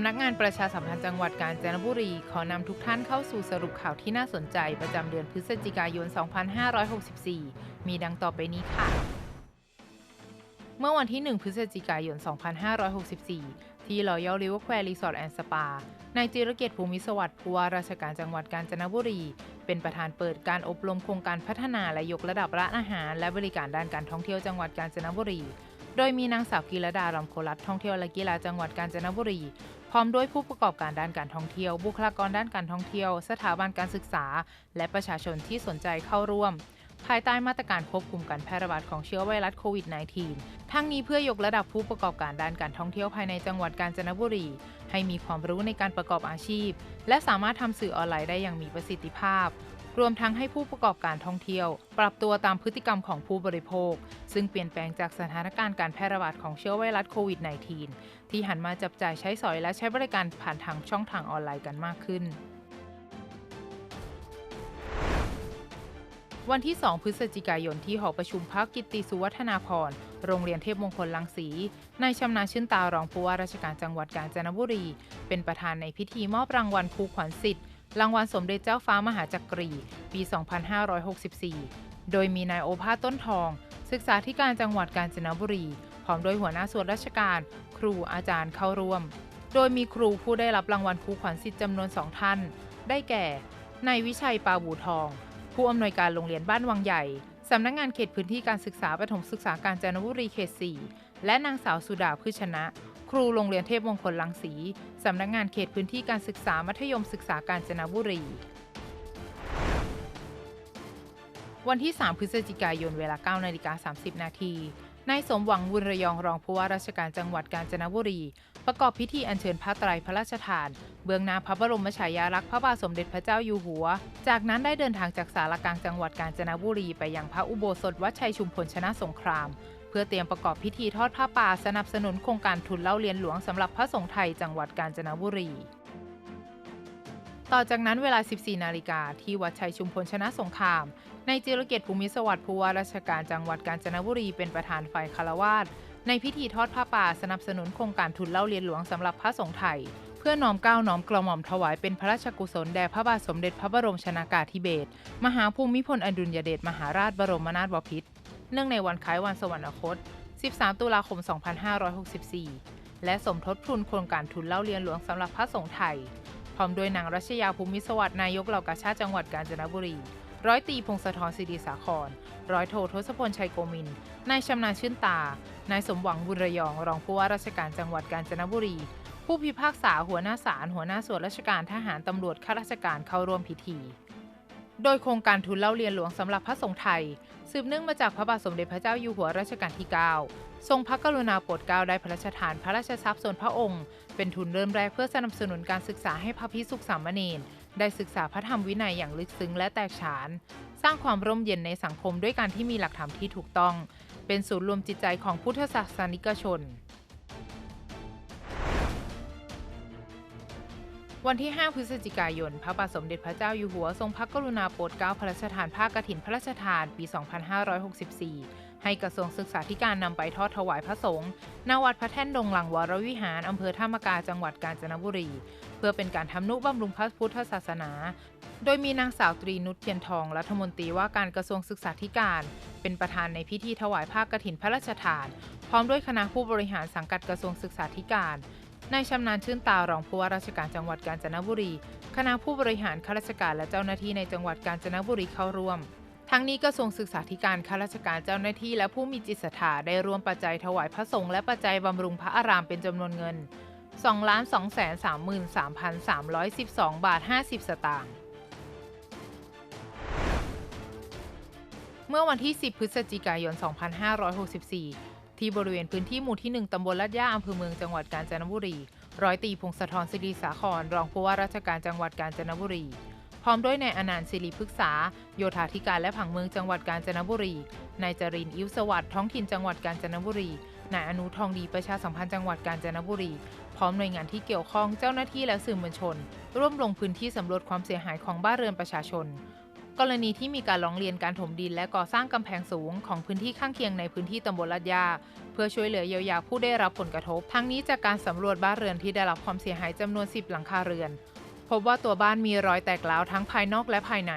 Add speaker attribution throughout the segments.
Speaker 1: ำนักงานประชาสัมพันธ์จังหวัดกาญจนบุรี ขอนำทุกท่านเข้าสู่สรุปข่าวที่น่าสนใจประจำเดือนพฤศจิกายน 2564 มีดังต่อไปนี้ค่ะ เมื่อวันที่ 1 พฤศจิกายน 2564 ที่ Royal River Square Resort and Spa นายจิรเกียรติภูมิสวัสดิ์ผู้ว่าราชการจังหวัดกาญจนบุรี เป็นประธานเปิดการอบรมโครงการพัฒนาและยกระดับร้านอาหาร และบริการด้านการท่องเที่ยวจังหวัดกาญจนบุรีโดยมีนางสาวกีรดารำโคลัดท่องเที่ยวและกีฬาจังหวัดกาญจนบุรี พร้อมด้วยผู้ประกอบการด้านการท่องเที่ยว บุคลากรด้านการท่องเที่ยว สถาบันการศึกษา และประชาชนที่สนใจเข้าร่วม ภายใต้มาตรการควบคุมการแพร่ระบาดของเชื้อไวรัสโควิด -19 ทั้งนี้เพื่อยกระดับผู้ประกอบการด้านการท่องเที่ยวภายในจังหวัดกาญจนบุรี ให้มีความรู้ในการประกอบอาชีพ และสามารถทำสื่อออนไลน์ได้อย่างมีประสิทธิภาพ รวมทั้งให้ผู้ประกอบการท่องเที่ยว ปรับตัวตามพฤติกรรมของผู้บริโภค ซึ่งเปลี่ยนแปลงจากสถานการณ์การแพร่ระบาดของเชื้อไวรัสโควิด -19 ที่หันมาจับจ่ายใช้สอยและใช้บริการผ่านทางช่องทางออนไลน์กันมากขึ้น วันที่ 2 พฤศจิกายนที่หอประชุมพักกิตติสุวัฒนาพร โรงเรียนเทพมงคลลังสี นายชำนาญชื่นตารองผู้ว่าราชการจังหวัดกาญจนบุรี เป็นประธานในพิธีมอบรางวัลครูขวัญสิทธิ์ รางวัลสมเด็จเจ้าฟ้ามหาจักรี ปี 2564 โดยมีนายโอภาสต้นทอง ศึกษาธิการจังหวัดกาญจนบุรี พร้อมด้วยหัวหน้าส่วนราชการ ครูอาจารย์เข้าร่วม โดยมีครูผู้ได้รับรางวัลครูขวัญสิทธิ์จำนวนสองท่าน ได้แก่ นายวิชัยปาบูทอง ผู้อำนวยการโรงเรียนบ้านวังใหญ่สำนักงงานเขตพื้นที่การศึกษาประถมศึกษาการจนบุรีเขต 4 และนางสาวสุดาพืชชนะ ครูโรงเรียนเทพมงคลลังสีสำนักงงานเขตพื้นที่การศึกษามัธยมศึกษาการจนบุรี วันที่ 3 พฤศจิกายนเวลา9นาฬิกา30 นาที นายสมหวังวุญระยองรองผู้ว่าราชการจังหวัดกาญจนบุรี ประกอบพิธีอัญเชิญผ้าไตรพระราชทาน เบื้องหน้าพระบรมฉายาลักษณ์พระบาทสมเด็จพระเจ้าอยู่หัว จากนั้นได้เดินทางจากสารกลางจังหวัดกาญจนบุรีไปยังพระอุโบสถวัดชัยชุมพลชนะสงคราม เพื่อเตรียมประกอบพิธีทอดผ้าป่าสนับสนุนโครงการทุนเล่าเรียนหลวงสำหรับพระสงฆ์ไทยจังหวัดกาญจนบุรี ต่อจากนั้นเวลา 14 นาฬิกาที่วัดชัยชุมพลชนะสงคราม ในจิรเกียรติภูมิสวัสดิ์ผู้ว่าราชการจังหวัดกาญจนบุรีเป็นประธานฝ่ายคารวาสในพิธีทอดผ้าป่าสนับสนุนโครงการทุนเล่าเรียนหลวงสำหรับพระสงฆ์ไทย เพื่อน้อมก้าวน้อมกระหม่อมถวายเป็นพระราชกุศลแด่พระบาทสมเด็จพระบรมชนากาธิเบศรมหาภูมิพลอดุลยเดชมหาราชบรมนาถบพิตรเนื่องในวันคล้ายวันสวรรคต 13 ตุลาคม 2564 และสมทบทุนโครงการทุนเล่าเรียนหลวงสำหรับพระสงฆ์ไทย พร้อมด้วยนางรัชยาภูมิสวัสดิ์นายกเหล่ากาชาติจังหวัดกาญจนบุรี ร้อยตีพงศธรศิริสาคร ร้อยโททศพลชัยโกมิน นายชำนาญชื่นตา นายสมหวังบุญระยอง รองผู้ว่าราชการจังหวัดกาญจนบุรี ผู้พิพากษาหัวหน้าศาลหัวหน้าส่วนราชการทหารตำรวจข้าราชการเข้าร่วมพิธีโดยโครงการทุนเล่าเรียนหลวงสำหรับพระสงฆ์ไทย สืบเนื่องมาจากพระบาทสมเด็จพระเจ้าอยู่หัวรัชกาลที่ 9 ทรงพระกรุณาโปรดเกล้าได้พระราชทานพระราชทรัพย์ส่วนพระองค์ เป็นทุนเริ่มแรกเพื่อสนับสนุนการศึกษาให้พระพิสุขสามเณรได้ศึกษาพระธรรมวินัยอย่างลึกซึ้งและแตกฉาน สร้างความร่มเย็นในสังคมด้วยการที่มีหลักธรรมที่ถูกต้อง เป็นศูนย์รวมจิตใจของพุทธศาสนิกชน วันที่ 5 พฤศจิกายน พระบาทสมเด็จพระเจ้าอยู่หัวทรงพระกรุณาโปรดเกล้าพระราชทานผ้ากฐินพระราชทานปี 2564 ให้กระทรวงศึกษาธิการนำไปทอดถวายพระสงฆ์ณวัดพระแท่นดงหลังวรวิหารอำเภอท่ามกาจังหวัดกาญจนบุรี เพื่อเป็นการทำนุบำรุงพระพุทธศาสนา โดยมีนางสาวตรีนุชเทียนทองรัฐมนตรีว่าการกระทรวงศึกษาธิการ เป็นประธานในพิธีถวายผ้ากฐินพระราชทาน พร้อมด้วยคณะผู้บริหารสังกัดกระทรวงศึกษาธิการนายชำนาญชื่นตารองผู้ว่าราชการจังหวัดกาญจนบุรี คณะผู้บริหารข้าราชการและเจ้าหน้าที่ในจังหวัดกาญจนบุรีเข้าร่วม ทั้งนี้กระทรวงศึกษาธิการข้าราชการเจ้าหน้าที่และผู้มีจิตศรัทธาได้ร่วมปัจจัยถวายพระสงฆ์และปัจจัยบำรุงพระอารามเป็นจำนวนเงิน 2 2 3 3 3 1 2 บาท 50 สตางค์เมื่อวันที่ 10 พฤศจิกายน 2564 ที่บริเวณพื้นที่หมู่ที่ 1 ตำบลลาดย่าอำเภอเมืองจังหวัดกาญจนบุรี ร้อยตีพงศธรศิริสาคร รองผู้ว่าราชการจังหวัดกาญจนบุรี พร้อมด้วยนายอนันต์ศิริพฤกษา โยธาธิการและผังเมืองจังหวัดกาญจนบุรี นายจรินอิ้วสวัสดิ์ท้องถิ่นจังหวัดกาญจนบุรี นายอนุทองดีประชาสัมพันธ์จังหวัดกาญจนบุรี พร้อมหน่วยงานที่เกี่ยวข้องเจ้าหน้าที่และสื่อมวลชน ร่วมลงพื้นที่สำรวจความเสียหายของบ้านเรือนประชาชน กรณีที่มีการร้องเรียนการถมดินและก่อสร้างกำแพงสูงของพื้นที่ข้างเคียงในพื้นที่ตำบลลาดยาเพื่อช่วยเหลือเยียวยาผู้ได้รับผลกระทบ ทั้งนี้จากการสำรวจบ้านเรือนที่ได้รับความเสียหายจำนวน 10 หลังคาเรือน พบว่าตัวบ้านมีรอยแตกร้าวทั้งภายนอกและภายใน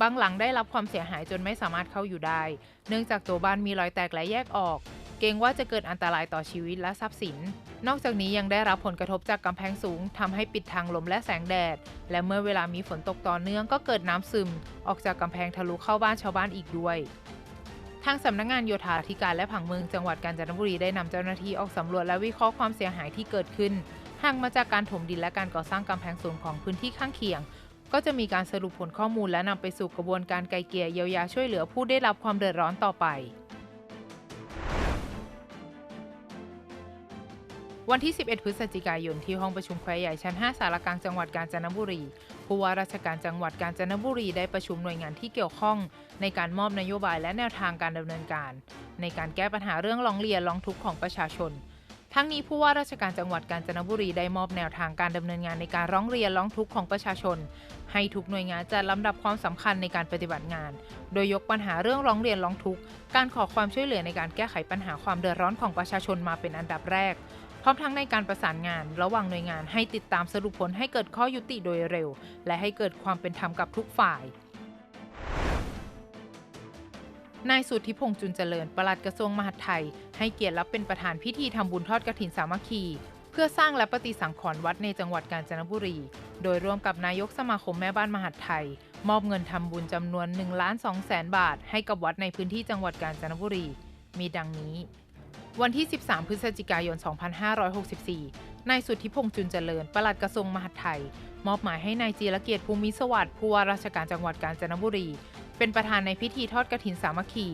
Speaker 1: บางหลังได้รับความเสียหายจนไม่สามารถเข้าอยู่ได้ เนื่องจากตัวบ้านมีรอยแตกและแยกออก เกรงว่าจะเกิดอันตรายต่อชีวิตและทรัพย์สิน นอกจากนี้ยังได้รับผลกระทบจากกำแพงสูงทำให้ปิดทางลมและแสงแดด และเมื่อเวลามีฝนตกต่อเนื่องก็เกิดน้ำซึม ออกจากกำแพงทะลุเข้าบ้านชาวบ้านอีกด้วยทางสำนักงงานโยธาธิการและผังเมืองจังหวัดกาญจนบุรีได้นำเจ้าหน้าที่ออกสำรวจและวิเคราะห์ความเสียหายที่เกิดขึ้น หากมาจากการถมดินและการก่อสร้างกำแพงสูงของพื้นที่ข้างเคียง ก็จะมีการสรุปผลข้อมูลและนำไปสู่กระบวนการไกลเกลี่ยเยียวยาช่วยเหลือผู้ได้รับความเดือดร้อนต่อไป วันที่ 11 พฤศจิกายนที่ห้องประชุมแควใหญ่ชั้น 5 สารกลางจังหวัดกาญจนบุรี ผู้ว่าราชการจังหวัดกาญจนบุรีได้ประชุมหน่วยงานที่เกี่ยวข้อง ในการมอบนโยบายและแนวทางการดำเนินการ ในการแก้ปัญหาเรื่องร้องเรียนร้องทุกข์ของประชาชน ทั้งนี้ผู้ว่าราชการจังหวัดกาญจนบุรีได้มอบแนวทางการดำเนินงานในการร้องเรียนร้องทุกข์ของประชาชน ให้ทุกหน่วยงานจัดลำดับความสำคัญในการปฏิบัติงาน โดยยกปัญหาเรื่องร้องเรียนร้องทุกข์การขอความช่วยเหลือในการแก้ไขปัญหาความเดือดร้อนของประชาชนมาเป็นอันดับแรกพร้อมทั้งในการประสานงาน ระหว่างหน่วยงานให้ติดตามสรุปผลให้เกิดข้อยุติโดยเร็ว และให้เกิดความเป็นธรรมกับทุกฝ่าย นายสุทธิพงษ์จุนเจริญ ปลัดกระทรวงมหาดไทย ให้เกียรติรับเป็นประธานพิธีทำบุญทอดกฐินสามัคคี เพื่อสร้างและปฏิสังขรณ์วัดในจังหวัดกาญจนบุรี โดยร่วมกับนายกสมาคมแม่บ้านมหาดไทย มอบเงินทำบุญจำนวน1ล้าน2แสนบาท ให้กับวัดในพื้นที่จังหวัดกาญจนบุรี มีดังนี้ วันที่ 13 พฤศจิกายน 2564 นายสุทธิพงษ์จุนเจริญ ปลัดกระทรวงมหาดไทยมอบหมายให้นายจีรเกียรติภูมิสวัสดิ์ผู้ว่าราชการจังหวัดกาญจนบุรี เป็นประธานในพิธีทอดกฐินสามัคคี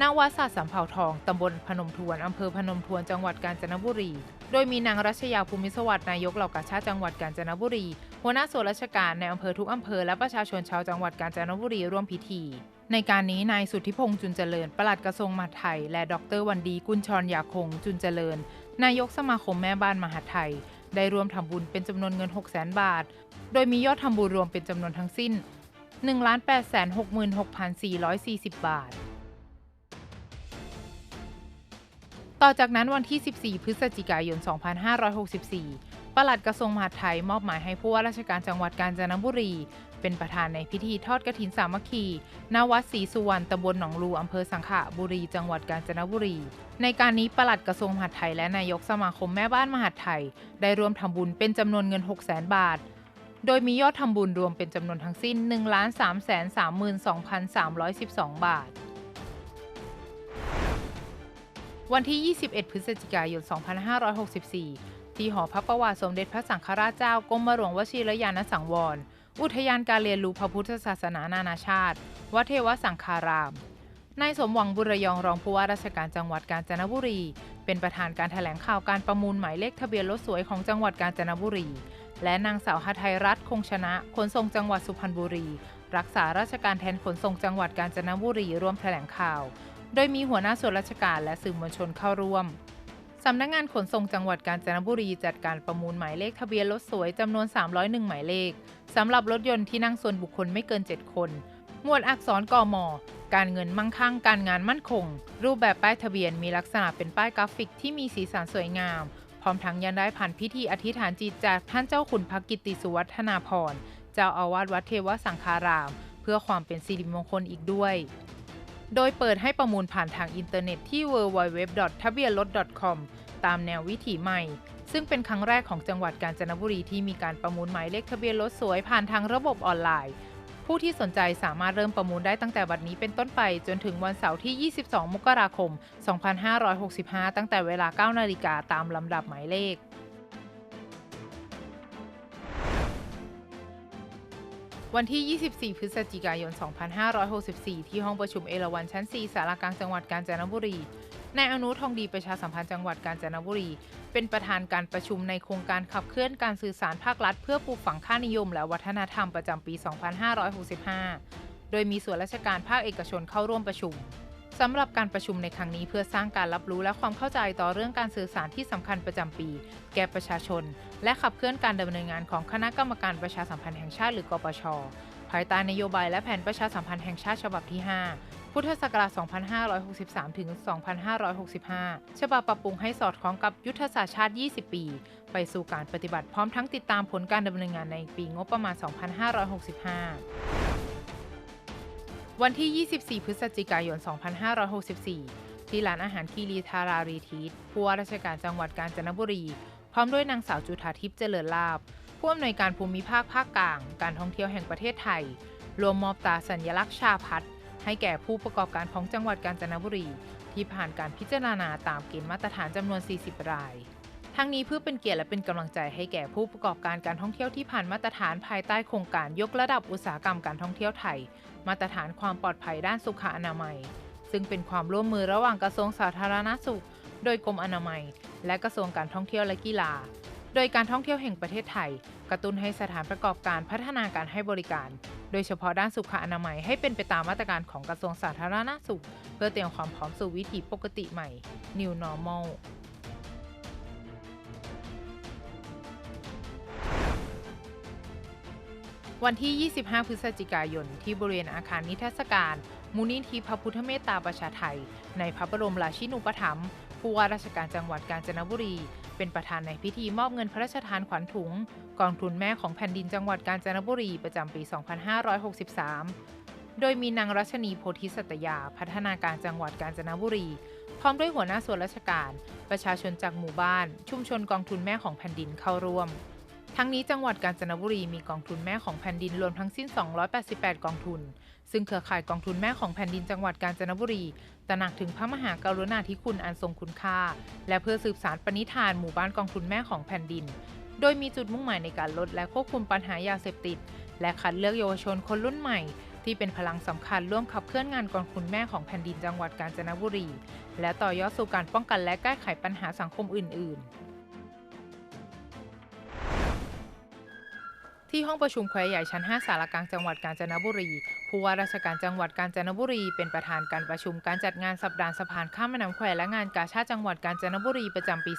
Speaker 1: ณวัดศาสตร์สำเภาทอง ตำบลพนมทวน อำเภอพนมทวน จังหวัดกาญจนบุรี โดยมีนางรัชยาภูมิสวัสดิ์นายกเหล่ากาชาติจังหวัดกาญจนบุรี หัวหน้าส่วนราชการในอำเภอทุกอำเภอและประชาชนชาวจังหวัดกาญจนบุรีร่วมพิธี ในการนี้นายสุทธิพงษ์จุนเจริญปลัดกระทรวงมหาดไทย และดรวันดีกุลชรยาคงจุนเจริญ นายกสมาคมแม่บ้านมหาดไทย ได้รวมทำบุญเป็นจำนวนเงิน 6 0 0 0 0 0 บาท โดยมียอดทำบุญรวมเป็นจำนวนทั้งสิ้น 1 8 6 6 4 4 0 บาท ต่อจากนั้นวันที่ 14 พฤศจิกายน 2564 ปลัดกระทรวงมหาดไทยมอบหมายให้ผู้ว่าราชการจังหวัดกาญจนบุรี เป็นประธานในพิธีทอดกฐินสามัคคีณวัดศรีสุวรรณตำบลหนองลูอำเภอสังขะบุรี จังหวัดกาญจนบุรี ในการนี้ปลัดกระทรวงมหาดไทยและนายกสมาคมแม่บ้านมหาดไทย ได้ร่วมทำบุญเป็นจำนวนเงิน 6 0 0 0 0 0 บาท โดยมียอดทำบุญรวมเป็นจำนวนทั้งสิ้น 1,332,312 บาท วันที่ 21 พฤศจิกายน 2564 ที่หอพระประวัติสมเด็จพระสังฆราชเจ้ากรมหลวงวชิรยานสังวร อุทยานการเรียนรู้พระพุทธศาสนานานาชาติ วัดเทวสังคาราม นายสมหวังบุรยองรองผู้ว่าราชการจังหวัดกาญจนบุรี เป็นประธานการถแถลงข่าวการประมูลหมายเลขทะเบียนรถสวยของจังหวัดกาญจนบุรี และนางสาวหทัยรัตน์คงชนะขนส่งจังหวัดสุพรรณบุรี รักษาราชการแทนขนส่งจังหวัดกาญจนบุรีร่วมแถลงข่าว โดยมีหัวหน้าส่วนราชการและสื่อมวลชนเข้าร่วมสำนักงงานขนส่งจังหวัดกาญจนบุรีจัดการประมูลหมายเลขทะเบียนรถสวยจำนวน 301 หมายเลขสำหรับรถยนต์ที่นั่งส่วนบุคคลไม่เกิน 7 คน หมวดอักษรกมการเงินมั่งคั่ง การงานมั่นคง รูปแบบป้ายทะเบียนมีลักษณะเป็นป้ายกราฟิกที่มีสีสันสวยงาม ร้อมทั้งยังได้ผ่านพิธีอธิษฐานจิตจากท่านเจ้าขุนพระกิติสุวัฒนาพรเจ้าอาวาสวัดเทวสังคาราม เพื่อความเป็นสิริมงคลอีกด้วย โดยเปิดให้ประมูลผ่านทางอินเทอร์เน็ตที่ www. ทะเบียนรถ .com ตามแนววิถีใหม่ ซึ่งเป็นครั้งแรกของจังหวัดกาญจนบุรีที่มีการประมูลหมายเลขทะเบียนรถสวยผ่านทางระบบออนไลน์ ผู้ที่สนใจสามารถเริ่มประมูลได้ตั้งแต่บัดนี้เป็นต้นไป จนถึงวันเสาร์ที่ 22 มกราคม 2565 ตั้งแต่เวลา 9 นาฬิกาตามลำดับหมายเลขวันที่ 24 พฤศจิกายน 2564 ที่ห้องประชุมเอราวัณชั้น 4 สารากลางจังหวัดกาญจนบุรี นายอนุทองดีประชาสัมพันธ์จังหวัดกาญจนบุรี เป็นประธานการประชุมในโครงการขับเคลื่อนการสื่อสารภาครัฐ เพื่อปลูกฝังค่านิยมและวัฒนธรรมประจำปี 2565 โดยมีส่วนราชการภาคเอกชนเข้าร่วมประชุมสำหรับการประชุมในครั้งนี้เพื่อสร้างการรับรู้และความเข้าใจต่อเรื่องการสื่อสารที่สำคัญประจำปี แก่ประชาชน และขับเคลื่อนการดำเนินงานของคณะกรรมการประชาสัมพันธ์แห่งชาติหรือกปชภายใต้นโยบายและแผนประชาสัมพันธ์แห่งชาติฉบับที่ 5 พุทธศักราช 2563 ถึง 2565 ฉบับปรับปรุงให้สอดคล้องกับยุทธศาสตร์ชาติ 20 ปี ไปสู่การปฏิบัติพร้อมทั้งติดตามผลการดำเนินงานในปีงบประมาณ 2565 วันที่ 24 พฤศจิกายน 2564 ที่ร้านอาหารคีรีทารารีทีสผู้ว่าราชการจังหวัดกาญจนบุรี พร้อมด้วยนางสาวจุธาทิพย์เจริญลาบผู้อำนวยการภูมิภาคภาคกลาง การท่องเที่ยวแห่งประเทศไทย รวมมอบตราสัญลักษณ์ชาพัฒน์ ให้แก่ผู้ประกอบการของจังหวัดกาญจนบุรี ที่ผ่านการพิจารณาตามเกณฑ์มาตรฐานจำนวน 40 ราย ทั้งนี้เพื่อเป็นเกียรติและเป็นกำลังใจให้แก่ผู้ประกอบการการท่องเที่ยวที่ผ่านมาตรฐานภายใต้โครงการยกระดับอุตสาหกรรมการท่องเที่ยวไทย มาตรฐานความปลอดภัยด้านสุขอนามัย ซึ่งเป็นความร่วมมือระหว่างกระทรวงสาธารณสุข โดยกรมอนามัย และกระทรวงการท่องเที่ยวและกีฬา โดยการท่องเที่ยวแห่งประเทศไทย กระตุ้นให้สถานประกอบการพัฒนาการให้บริการ โดยเฉพาะด้านสุขอนามัยให้เป็นไปตามมาตรการของกระทรวงสาธารณสุข เพื่อเตรียมความพร้อมสู่วิถีปกติใหม่ New Normal วันที่ 25 พฤศจิกายน ที่บริเวณอาคารนิทรรศการ มูลนิธิพระพุทธเมตตาประชาไทย ในพระบรมราชินูปถัมภ์ผู้ว่าราชการจังหวัดกาญจนบุรี เป็นประธานในพิธีมอบเงินพระราชทานขวัญถุง กองทุนแม่ของแผ่นดินจังหวัดกาญจนบุรีประจำปี 2563 โดยมีนางรัชนีโพธิสัตยา พัฒนาการจังหวัดกาญจนบุรี พร้อมด้วยหัวหน้าส่วนราชการ ประชาชนจากหมู่บ้าน ชุมชนกองทุนแม่ของแผ่นดินเข้าร่วม ทั้งนี้จังหวัดกาญจนบุรีมีกองทุนแม่ของแผ่นดินรวมทั้งสิ้น 288 กองทุน ซึ่งเครือข่ายกองทุนแม่ของแผ่นดินจังหวัดกาญจนบุรีตระหนักถึงพระมหากรุณาธิคุณอันทรงคุณค่า และเพื่อสืบสารปณิธานหมู่บ้านกองทุนแม่ของแผ่นดิน โดยมีจุดมุ่งหมายในการลดและควบคุมปัญหายาเสพติด และคัดเลือกเยาวชนคนรุ่นใหม่ ที่เป็นพลังสำคัญร่วมขับเคลื่อนงานกองทุนแม่ของแผ่นดินจังหวัดกาญจนบุรี และต่อยอดสู่การป้องกันและแก้ไขปัญหาสังคมอื่น ๆ ที่ห้องประชุมแควใหญ่ชั้น 5 สารกลางจังหวัดกาญจนบุรี ผู้ว่าราชการจังหวัดกาญจนบุรี เป็นประธานการประชุมการจัดงานสัปดาห์สะพานข้ามแม่น้ำแควและงานกาชาติจังหวัดกาญจนบุรีประจำปี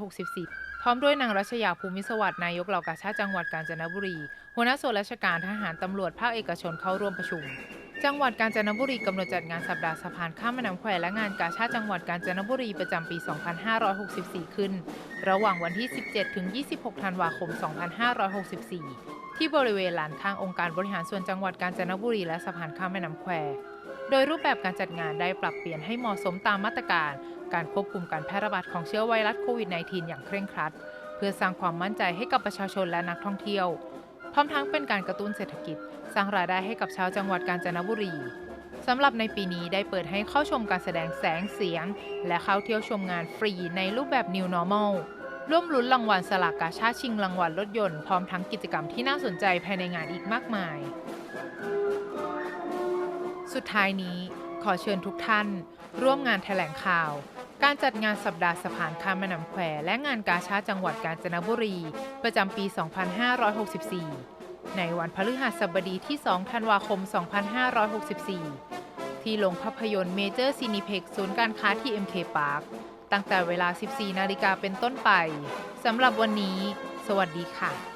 Speaker 1: 2564 พร้อมด้วยนางรัชยาภูมิสวัสดิ์นายกเหล่ากาชาติจังหวัดกาญจนบุรี หัวหน้าส่วนราชการทหารตำรวจภาคเอกชนเข้าร่วมประชุม จังหวัดกาญจนบุรีกำหนดจัดงานสัปดาห์สะพานข้ามแม่น้ำแควและงานกาชาติจังหวัดกาญจนบุรีประจำปี 2564 ขึ้น ระหว่างวันที่ 17 ถึง 26 ธันวาคม 2564 ที่บริเวณลานข้างองค์การบริหารส่วนจังหวัดกาญจนบุรีและสะพานข้ามแม่น้ำแคว โดยรูปแบบการจัดงานได้ปรับเปลี่ยนให้เหมาะสมตามมาตรการ การควบคุมการแพร่ระบาดของเชื้อไวรัสโควิด -19 อย่างเคร่งครัด เพื่อสร้างความมั่นใจให้กับประชาชนและนักท่องเที่ยว พร้อมทั้งเป็นการกระตุ้นเศรษฐกิจ สร้างรายได้ให้กับชาวจังหวัดกาญจนบุรีสำหรับในปีนี้ได้เปิดให้เข้าชมการแสดงแสงเสียง และเข้าเที่ยวชมงานฟรีในรูปแบบ New Normal ร่วมลุ้นรางวัลสลากกาชาชิงรางวัลรถยนต์พร้อมทั้งกิจกรรมที่น่าสนใจภายในงานอีกมากมาย สุดท้ายนี้ขอเชิญทุกท่าน ร่วมงานแถลงข่าว การจัดงานสัปดาห์สะพานข้ามแม่น้ำแควและงานกาชาติจังหวัดกาญจนบุรี ประจำปี 2564 ในวันพฤหัสบดีที่ 2 ธันวาคม 2564 ที่โรงภาพยนตร์เมเจอร์ซีนิเพ็กศูนย์การค้าที่ MK Park ตั้งแต่เวลา 14 นาฬิกาเป็นต้นไป สำหรับวันนี้ สวัสดีค่ะ